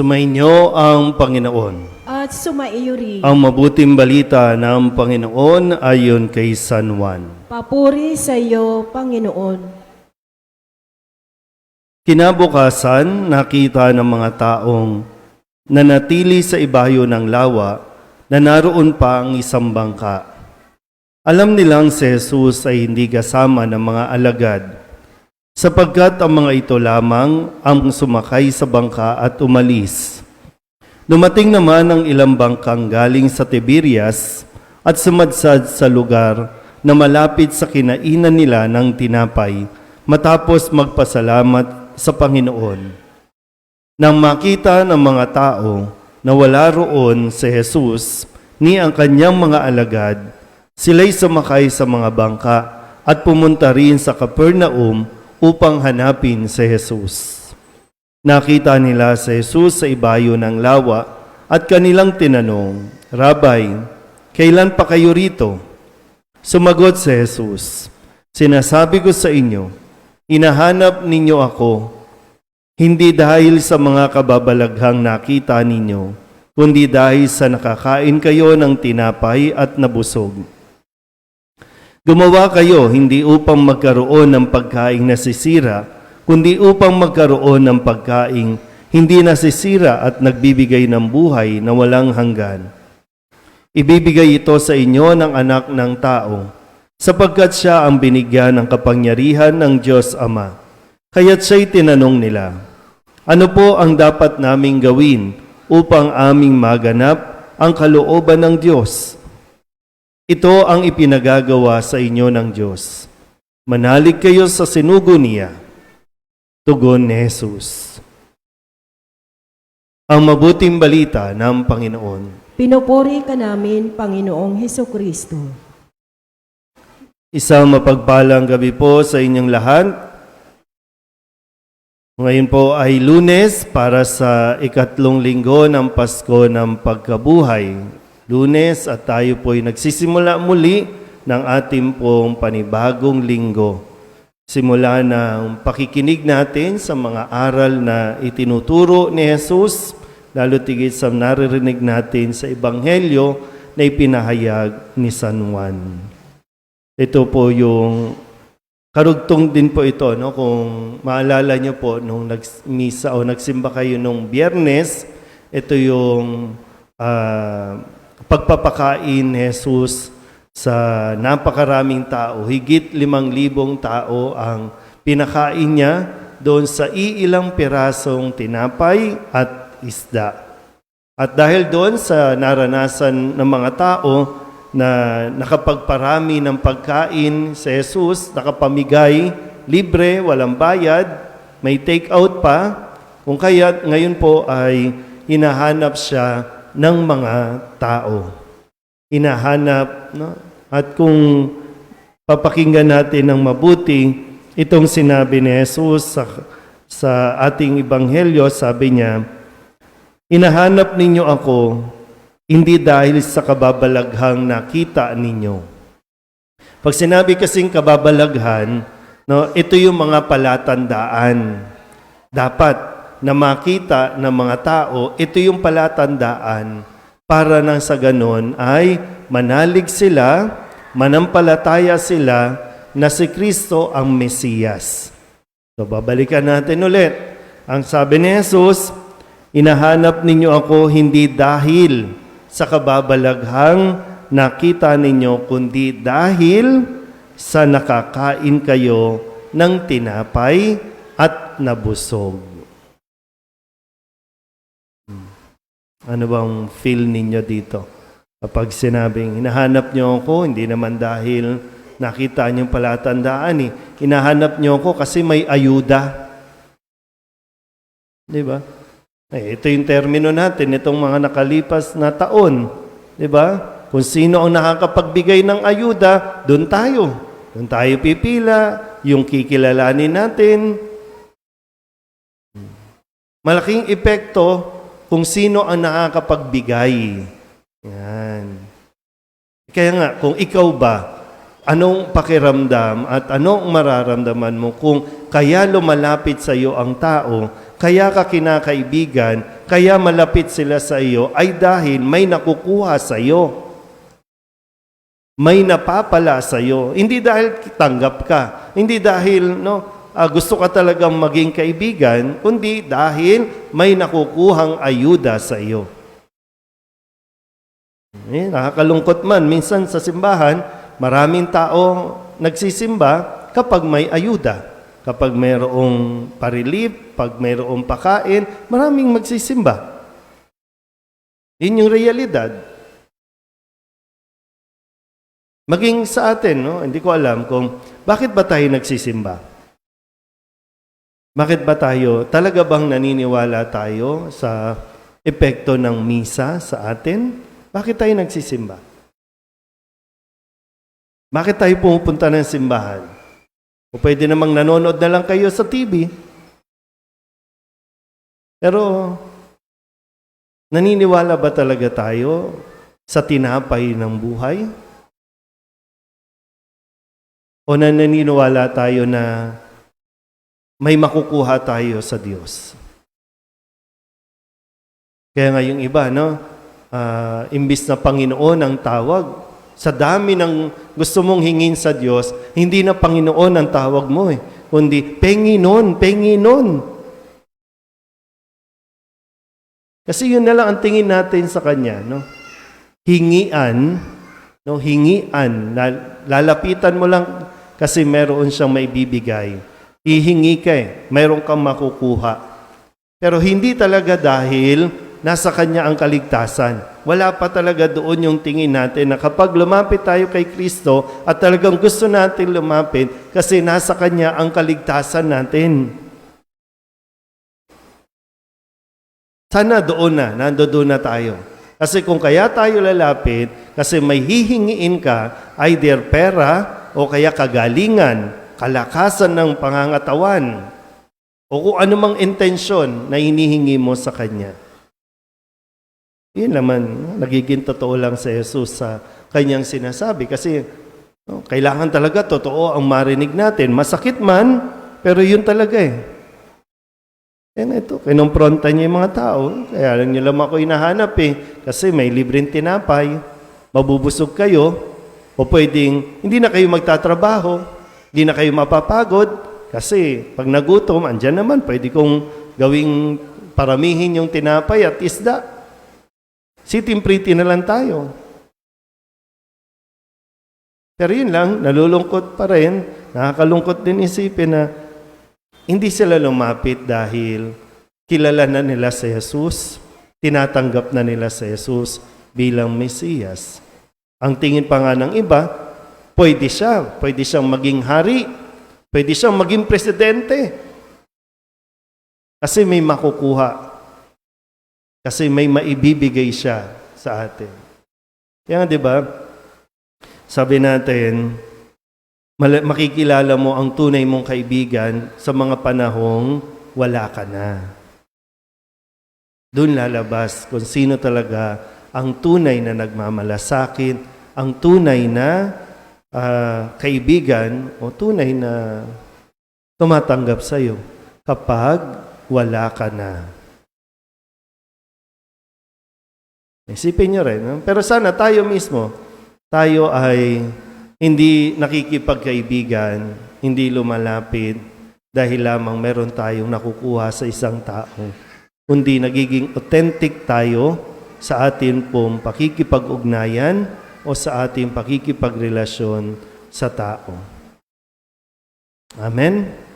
Sumainyo ang Panginoon. at sumaiyo rin. Ang mabuting balita ng Panginoon ayon kay San Juan. Papuri sa iyo, Panginoon. Kinabukasan, nakita ng mga taong nanatili sa ibayo ng lawa na naroon pa ang isang bangka. Alam nilang si Jesus ay hindi kasama ng mga alagad, sapagkat ang mga ito lamang ang sumakay sa bangka at umalis. Dumating naman ang ilang bangkang galing sa Tiberias at sumadsad sa lugar na malapit sa kinainan nila ng tinapay matapos magpasalamat sa Panginoon. Nang makita ng mga tao na wala roon si Jesus ni ang kanyang mga alagad, sila'y sumakay sa mga bangka at pumunta rin sa Capernaum upang hanapin si Jesus. Nakita nila si Jesus sa ibayo ng lawa at kanilang tinanong, Rabay, kailan pa kayo rito? Sumagot si Jesus, Sinasabi ko sa inyo, inahanap ninyo ako, hindi dahil sa mga kababalaghang nakita ninyo, kundi dahil sa nakakain kayo ng tinapay at nabusog. Gumawa kayo hindi upang magkaroon ng pagkaing nasisira, kundi upang magkaroon ng pagkaing hindi nasisira at nagbibigay ng buhay na walang hanggan. Ibibigay ito sa inyo ng anak ng tao, sapagkat siya ang binigyan ng kapangyarihan ng Diyos Ama. Kaya't siya'y tinanong nila, Ano po ang dapat naming gawin upang aming maganap ang kalooban ng Diyos? Ito ang ipinagagawa sa inyo ng Diyos. Manalig kayo sa sinugo niya. Tugon ni Jesus. Ang mabuting balita ng Panginoon. Pinupuri ka namin, Panginoong Heso Kristo. Isang mapagpalang gabi po sa inyong lahat. Ngayon po ay lunes para sa ikatlong linggo ng Pasko ng Pagkabuhay. Lunes at tayo po ay nagsisimula muli ng ating pong panibagong linggo. Simula ng pakikinig natin sa mga aral na itinuturo ni Jesus, lalo tigit sa naririnig natin sa Ebanghelyo na ipinahayag ni San Juan. Ito po yung karugtong din po ito, no? Kung maalala niyo po nung nagmisa nagsimba kayo nung Biyernes, ito yung ah, pagpapakain ni Jesus sa napakaraming tao. Higit limang libong tao ang pinakain niya doon sa iilang pirasong tinapay at isda. At dahil doon sa naranasan ng mga tao na nakapagparami ng pagkain sa Jesus, nakapamigay, libre, walang bayad, may take out pa, kung kaya ngayon po ay hinahanap siya ng mga tao. Hinahanap, no? At kung papakinggan natin ng mabuti, itong sinabi ni Jesus sa, sa ating ibanghelyo, sabi niya, Hinahanap ninyo ako, hindi dahil sa kababalaghang nakita ninyo. Pag sinabi kasing kababalaghan, no, ito yung mga palatandaan. Dapat na makita ng mga tao, ito yung palatandaan para nang sa ganon ay manalig sila, manampalataya sila na si Kristo ang Mesiyas. So babalikan natin ulit. Ang sabi ni Jesus, Inahanap ninyo ako hindi dahil sa kababalaghang nakita ninyo, kundi dahil sa nakakain kayo ng tinapay at nabusog. Ano bang feel ninyo dito? Kapag sinabing, hinahanap nyo ako, hindi naman dahil nakita nyo palatandaan eh. Hinahanap nyo ako kasi may ayuda. Di ba? Eh, ito yung termino natin, itong mga nakalipas na taon. Di ba? Kung sino ang nakakapagbigay ng ayuda, doon tayo. Doon tayo pipila, yung kikilalanin natin. Malaking epekto kung sino ang nakakapagbigay. Yan. Kaya nga, kung ikaw ba, anong pakiramdam at anong mararamdaman mo kung kaya lumalapit sa iyo ang tao, kaya ka kinakaibigan, kaya malapit sila sa iyo ay dahil may nakukuha sa iyo. May napapala sa iyo. Hindi dahil tanggap ka. Hindi dahil no, ah, gusto ka talagang maging kaibigan, kundi dahil may nakukuhang ayuda sa iyo. Eh, nakakalungkot man. Minsan sa simbahan, maraming tao nagsisimba kapag may ayuda. Kapag mayroong parilip, pag mayroong pakain, maraming magsisimba. Yun yung realidad. Maging sa atin, no? hindi ko alam kung bakit ba tayo nagsisimba? Bakit ba tayo, talaga bang naniniwala tayo sa epekto ng misa sa atin? Bakit tayo nagsisimba? Bakit tayo pumupunta ng simbahan? O pwede namang nanonood na lang kayo sa TV. Pero, naniniwala ba talaga tayo sa tinapay ng buhay? O na naniniwala tayo na may makukuha tayo sa Diyos? Kaya nga yung iba, no? Ah, imbis na Panginoon ang tawag, sa dami ng gusto mong hingin sa Diyos, hindi na Panginoon ang tawag mo eh, kundi Penginon, Penginon. Kasi yun na lang ang tingin natin sa Kanya, no? Hingian, no? Hingian, Lal- lalapitan mo lang kasi meron siyang may bibigay. Hihingi ka eh, meron kang makukuha. Pero hindi talaga dahil nasa Kanya ang kaligtasan. Wala pa talaga doon yung tingin natin na kapag lumapit tayo kay Kristo at talagang gusto natin lumapit kasi nasa Kanya ang kaligtasan natin. Sana doon na, nandoon na tayo. Kasi kung kaya tayo lalapit, kasi may hihingiin ka, either pera o kaya kagalingan, kalakasan ng pangangatawan, o kung anumang intensyon na hinihingi mo sa Kanya. Yun naman, nagiging totoo lang sa Jesus sa kanyang sinasabi. Kasi no, kailangan talaga totoo ang marinig natin. Masakit man, pero yun talaga eh. Yan ito, kinumpronta niya yung mga tao. Kaya lang nyo lang ako hinahanap eh. Kasi may libreng tinapay, mabubusog kayo, o pwedeng hindi na kayo magtatrabaho, hindi na kayo mapapagod, kasi pag nagutom, andyan naman, pwede kong gawing paramihin yung tinapay at isda. Sitting pretty na lang tayo. Pero yun lang, nalulungkot pa rin, nakakalungkot din isipin na hindi sila lumapit dahil kilala na nila si Jesus, tinatanggap na nila si Jesus bilang Mesiyas. Ang tingin pa nga ng iba, pwede siya, pwede siyang maging hari, pwede siyang maging presidente. Kasi may makukuha. Kasi may maibibigay siya sa atin. Kaya di ba, sabi natin, makikilala mo ang tunay mong kaibigan sa mga panahong wala ka na. Doon lalabas kung sino talaga ang tunay na nagmamalasakit, ang tunay na ah, kaibigan o tunay na tumatanggap sa iyo kapag wala ka na. Isipin nyo rin. Pero sana tayo mismo, tayo ay hindi nakikipagkaibigan, hindi lumalapit dahil lamang meron tayong nakukuha sa isang tao. Kundi nagiging authentic tayo sa atin pong pakikipag-ugnayan o sa ating pakikipagrelasyon sa tao. Amen?